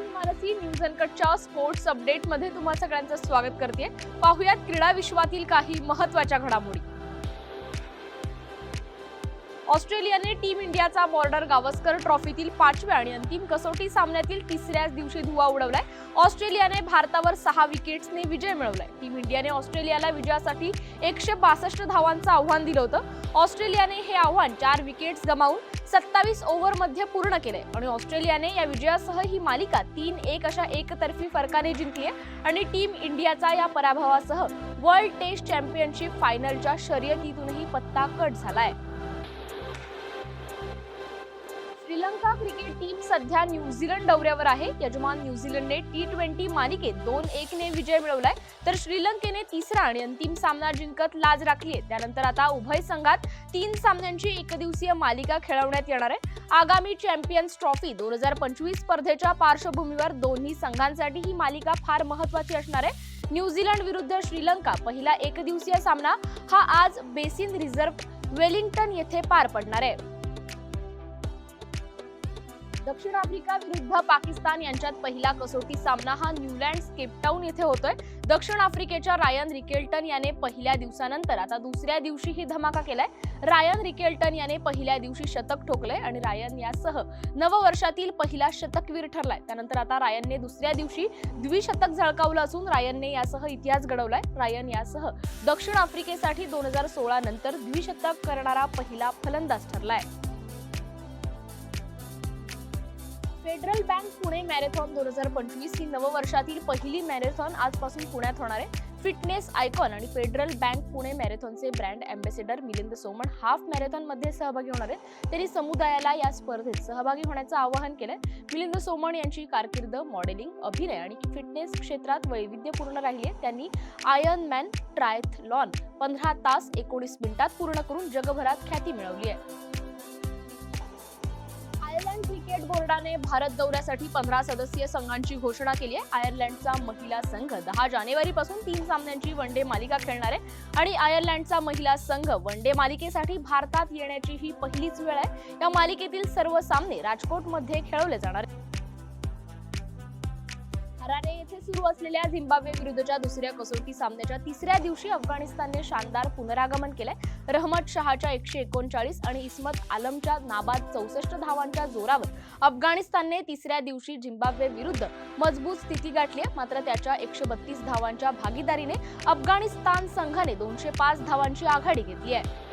मी Mansi News अनकटच्या sports अपडेटमध्ये तुम्हा सगळ्यांचं स्वागत करते पाहुयात क्रीडा विश्वातील काही महत्त्वाच्या घडामोडी. ऑस्ट्रेलियाने टीम इंडियाचा बॉर्डर गावस्कर ट्रॉफीतील पाचव्या आणि अंतिम कसोटी सामन्यातील तिसऱ्याच दिवशी धुवा उडवलाय. ऑस्ट्रेलियाने भारतावर सहा विकेट्सने विजय मिळवलाय. टीम इंडियाने ऑस्ट्रेलियाला विजयासाठी एकशे बासष्ट धावांचं आव्हान दिलं होतं. ऑस्ट्रेलियाने हे आव्हान चार विकेट्स गमावून सत्तावीस ओव्हरमध्ये पूर्ण केलंय. आणि ऑस्ट्रेलियाने या विजयासह ही मालिका तीन एक अशा एकतर्फी फरकाने जिंकली आहे आणि टीम इंडियाचा या पराभवासह वर्ल्ड टेस्ट चॅम्पियनशिप फायनलच्या शर्यतीतूनही पत्ता कट झाला आहे श्रीलंका क्रिकेट टीम सध्या न्यूझीलंड दौऱ्यावर आहे. यजमान न्यूझीलंडने टी ट्वेंटी मालिकेत दोन एक ने विजय मिळवलाय. तर श्रीलंकेने तिसरा आणि अंतिम सामना जिंकत लाज राखली आहे. त्यानंतर आता उभय संघात तीन सामन्यांची एकदिवसीय मालिका खेळवण्यात येणार आहे. आगामी चॅम्पियन्स ट्रॉफी दोन हजार पंचवीस स्पर्धेच्या पार्श्वभूमीवर दोन्ही संघांसाठी ही मालिका फार महत्वाची असणार आहे. न्यूझीलंड विरुद्ध श्रीलंका पहिला एकदिवसीय सामना हा आज बेसिन रिझर्व्ह वेलिंग्टन येथे पार पडणार आहे. दक्षिण आफ्रिका विरुद्ध पाकिस्तान यांच्यात पहिला कसोटी सामना हा न्यूलँड केपटाऊन येथे होतोय. दक्षिण आफ्रिकेच्या रायन रिकेल्टन याने पहिल्या दिवसानंतर आता दुसऱ्या दिवशी ही धमाका केलाय. रायन रिकेल्टन याने पहिल्या दिवशी शतक ठोकलंय आणि रायन यासह नववर्षातील पहिला शतकवीर ठरलाय. त्यानंतर आता रायनने दुसऱ्या दिवशी द्विशतक झळकावलं असून रायनने यासह इतिहास घडवलाय. रायन यासह दक्षिण आफ्रिकेसाठी दोन हजार सोळा नंतर द्विशतक करणारा पहिला फलंदाज ठरलाय. फेडरल बँक पुणे मॅरेथॉन दोन हजार पंचवीस ही नववर्षातील पहिली मॅरेथॉन आजपासून पुण्यात होणार आहे. फिटनेस आयकॉन आणि federal bank Pune मॅरेथॉनचे brand ambassador Milind Soman half मॅरेथॉनमध्ये सहभागी होणार आहेत. त्यांनी समुदायाला या स्पर्धेत सहभागी होण्याचं आवाहन केलंय. मिलिंद सोमण यांची कारकीर्द मॉडेलिंग अभिनय आणि फिटनेस क्षेत्रात वैविध्यपूर्ण राहिली आहे. त्यांनी आयर्न मॅन ट्रायथलॉन पंधरा तास एकोणीस मिनिटात पूर्ण करून जगभरात ख्याती मिळवली आहे. क्रिकेट भारत दौऱ्यासाठी पंधरा सदस्यीय संघांची घोषणा केली आहे. आयर्लंडचा महिला संघ दहा जानेवारी पासून तीन सामन्यांची वन डे मालिका खेळणार आहे. आणि आयर्लंडचा महिला संघ वन डे मालिकेसाठी भारतात येण्याची ही पहिलीच वेळ आहे. या मालिकेतील सर्व सामने राजकोटमध्ये खेळवले जाणार आहेत. हरारे येथे सुरू असलेल्या झिम्बाब्वे विरुद्धच्या दुसऱ्या कसोटी सामन्याच्या तिसऱ्या दिवशी अफगाणिस्तानने शानदार पुनरागमन केलंय. रहमत शहाच्या एकशे एकोणचाळीस आणि इस्मत आलमच्या नाबाद चौसष्ट धावांच्या जोरावर अफगाणिस्तानने तिसऱ्या दिवशी झिम्बाब्वे विरुद्ध मजबूत स्थिती गाठली आहे. मात्र त्याच्या एकशे बत्तीस धावांच्या भागीदारीने अफगाणिस्तान संघाने दोनशे पाच धावांची आघाडी घेतली आहे.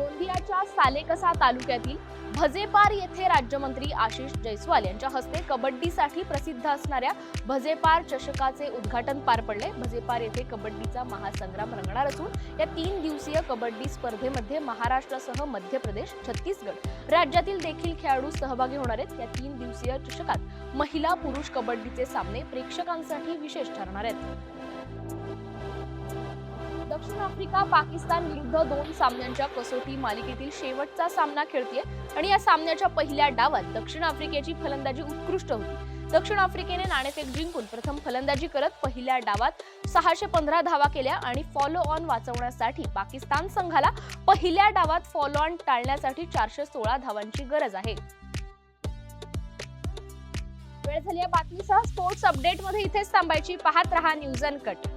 गोंदियाच्या सालेकसा तालुक्यातील भजेपार येथे राज्यमंत्री आशिष जयस्वाल यांच्या हस्ते कबड्डीसाठी प्रसिद्ध असणाऱ्या भजेपार चषकाचे उद्घाटन पार पडले. भजेपार येथे कबड्डीचा महासंग्राम रंगणार असून या तीन दिवसीय कबड्डी स्पर्धेमध्ये महाराष्ट्रासह मध्य प्रदेश छत्तीसगड राज्यातील देखील खेळाडू सहभागी होणार आहेत. या तीन दिवसीय चषकात महिला पुरुष कबड्डीचे सामने प्रेक्षकांसाठी विशेष ठरणार आहेत. दक्षिण आफ्रिका पाकिस्तान विरुद्ध दोन सामन्यांच्या कसोटी मालिकेतील शेवटचा सामना खेळतीये. आणि या सामन्याच्या पहिल्या डावात दक्षिण आफ्रिकेची फलंदाजी उत्कृष्ट होती. दक्षिण आफ्रिकेने नाणेफेक जिंकून प्रथम फलंदाजी करत पहिल्या डावात सहाशे पंधरा धावा केल्या आणि फॉलो ऑन वाचवण्यासाठी पाकिस्तान संघाला पहिल्या डावात फॉलो ऑन टाळण्यासाठी चारशे सोळा धावांची गरज आहे. वेळ झाली या बातमीसह. स्पोर्ट्स अपडेटमध्ये इथेच थांबायची. पाहत रहा न्यूज अँड कट